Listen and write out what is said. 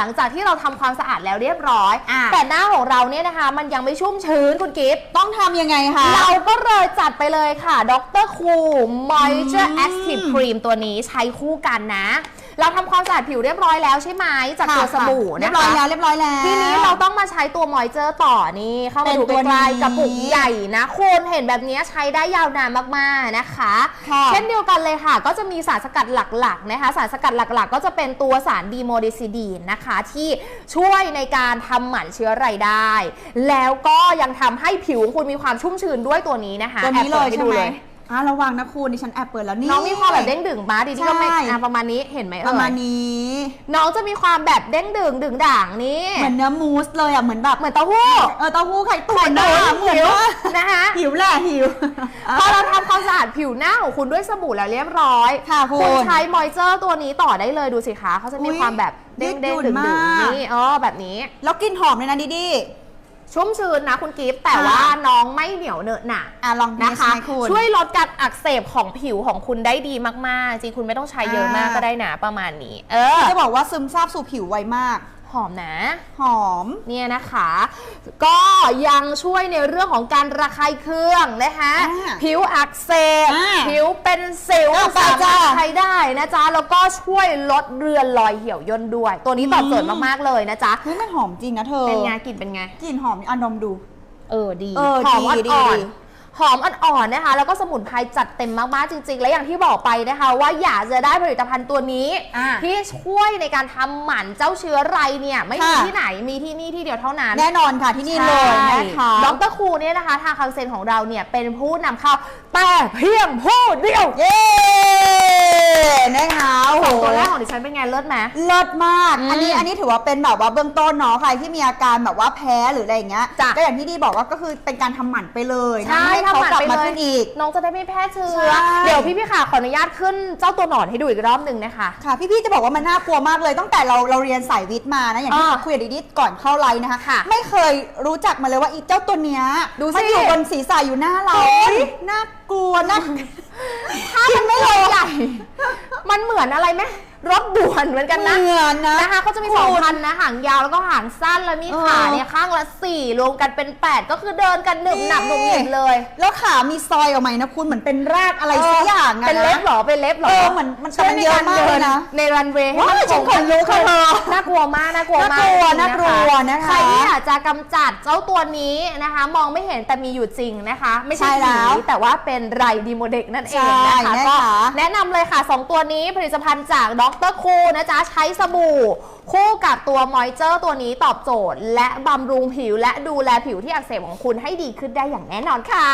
หลังจากที่เราทำความสะอาดแล้วเรียบร้อยอะแต่หน้าของเราเนี่ยนะคะ มันยังไม่ชุ่มชื้นคุณกิฟต์ต้องทำยังไงคะ เราก็เลยจัดไปเลยค่ะดรคูมอยเจอร์อืมแอคทีฟครีมตัวนี้ใช้คู่กันนะ เราทำความสะอาดผิวเรียบร้อยแล้วใช่ไหมจากตัวสบู่เรียนะบร้อยคะ แล้วเรียบร้อยแล้ว ทีนี้เราต้องมาใช้ตัวมอยเจอร์ต่อนี่ เข้าเป็มานดูตัวใกล้นี้ๆกระปุกใหญ่นะคุณเห็นแบบนี้ใช้ได้ยาวนานมากๆนะคะ ค่ะเช่นเดียวกันเลยค่ะ ก็จะมีสารสกัดหลักๆนะคะ สารสกัดหลักๆ ก็จะเป็นตัวสารดีโมเดซิดีนนะคะ ที่ช่วยในการทำหมันเชื้อไรได้ แล้วก็ยังทำให้ผิวของคุณมีความชุ่มชื้นด้วยตัวนี้นะคะตัวนี้เลยแอบปิดใช่ดูไหม อะระวังนะคุณดิฉันแอบเปิดแล้วนี่น้องมีความแบบเด้งดึงมาดีที่ก็ไม่ใช่อะประมาณนี้เห็นไหมปเอ่ระมาณยนี้ น้องจะมีความแบบเด้งดึงดึงด่างนี่เหมือนเนื้อมูสเลยอะเหมือนแบบเหมือนเต้าหู้เออเต้าหู้ไข่ตุ๋ไข่นตุ๋นอะเหมือนหิวว่านะคะหิวแหละหิวพอเราทำความสะอาดผิวหน้าของคุณด้วยสบู่แล้วเรียบร้อยค่ะคุณณใช้มอยเจอร์ตัวนี้ต่อได้เลยดูสิคะเขาจะมีอุ๊ยความแบบเด้งยืเด้ดงหยุ่ดึนงดึงมากนี่เออแบบนี้ แล้วกลินหอมเลยนะดิดี ชุ่มชื้นนะคุณกิฟต์แต่ค่ะว่าน้องไม่เหนียวเหนอะหนะอะลองนะนะคะคุณช่วยลดการอักเสบของผิวของคุณได้ดีมากๆ จริงคุณไม่ต้องใช้เยอะมากอ่าก็ได้นะประมาณนี้ เออ จะบอกว่าซึมซาบสู่ผิวไวมาก หอมนะ หอมเนี่ยนะคะ ก็ยังช่วยในเรื่องของการระคายเคืองนะคะอ่าผิวอักเสบอ่าผิวเป็นสิวอ่าไปสามารถจ้ะใช้ได้นะจ๊ะ แล้วก็ช่วยลดเรือนรอยเหี่ยวย่นด้วย ตัวนี้ตอบโจทย์มากๆเลยนะจ๊ะ เฮ้ยมันหอมจริงนะเธอเป็นไงกลิ่นเป็นไง กลิ่นหอมอะดมดู เออดีเออหอมดีดีอ่อนดี ๆ หอมอ่อนๆนะคะ แล้วก็สมุนไพรจัดเต็มมากๆจริง ๆ และอย่างที่บอกไปนะคะ ว่าอยากจะได้ผลิตภัณฑ์ตัวนี้ อ่า ที่ช่วยในการทำหมันเจ้าเชื้อไรเนี่ยไม่มีค่ะ ที่ไหนมีที่นี่ที่เดียวเท่านั้น แน่นอนค่ะที่นี่เลยนะคะดรครูเนี่ยนะคะ ทางคังเซนของเราเนี่ยเป็นผู้นำเข้าแต่เพียงผู้เดียว เย้ นะคะโอ้สโหองตัวแรกของดิฉันเป็นไงเลิศไหม เลิศมาก อืมอันนี้อันนี้ถือว่าเป็นแบบว่าเบื้องต้นเนาะใครที่มีอาการแบบว่าแพ้หรืออะไรอย่างเงี้ย จ้ะ ก็อย่างที่ดีบอกว่าก็คือเป็นการทำหมันไปเลยนะใช่ให้เขาทำหมันกลับไปมาเลยขึ้นอีก น้องจะได้ไม่แพร่เชื้ใช่อเดี๋ยวพี่พี่ๆค่ะขออนุญาตขึ้นเจ้าตัวหนอนให้ดูอีกรอบหนึ่งนะคะ ค่ะ พี่ๆจะบอกว่ามันน่ากลัวมากเลยตั้งแต่เราเราเรียนสายวิทย์มานะอย่างที่อ่าคุยกับดิดิก่อนเข้าไลน์นะคะ ค่ะไม่เคยรู้จักมาเลยว่าอีเจ้าตัวเนี้ยดูสิมันอยู่บนศีรษะอยู่หน้าเราเฮ้ย น่ากลัวน่า ถ้ามันไม่เลยใหญ่ มันเหมือนอะไรไหมรถด่วนเหมือนกันนะเหมือนนะนะคะเขาจะมีสองพันนะหางยาวแล้วก็หางสั้นแล้วมีเออขาเนี่ยข้างละสี่รวมกันเป็นแปดก็คือเดินกันหนึบหนับหนุบหนิบเลย แล้วขามีซอยออกมานะคุณเหมือนเป็นรากอะไรสักอย่างอะเป็นนะเล็บเหรอเป็นเล็บเหรอเออเหมือนมันช่วยในแต่มันเยอะการมากเดิเลยนนะในรันเวย์ให้ว้ายมันฉันขนลุกค่ะเธอน่ากลั วมากน่ากลัวมากน่ากลัวจริงๆน่ากลัวนะคะใครที่อยากจะกำจัดเจ้าตัวนี้นะคะ มองไม่เห็นแต่มีอยู่จริงนะคะ ไม่ใช่ใช่แล้วผีแต่ว่าเป็นไรดีโมเด็กนั่นเองใช่นะคะนะคะ ก็แนะนำเลยค่ะ 2 ตัวนี้ผลิตภัณฑ์จากดรคูนะจ๊ะใช้สบู่ คู่กับตัวมอยเจอร์ตัวนี้ตอบโจทย์ และบำรุงผิวและดูแลผิวที่อักเสบของคุณให้ดีขึ้นได้อย่างแน่นอนค่ะ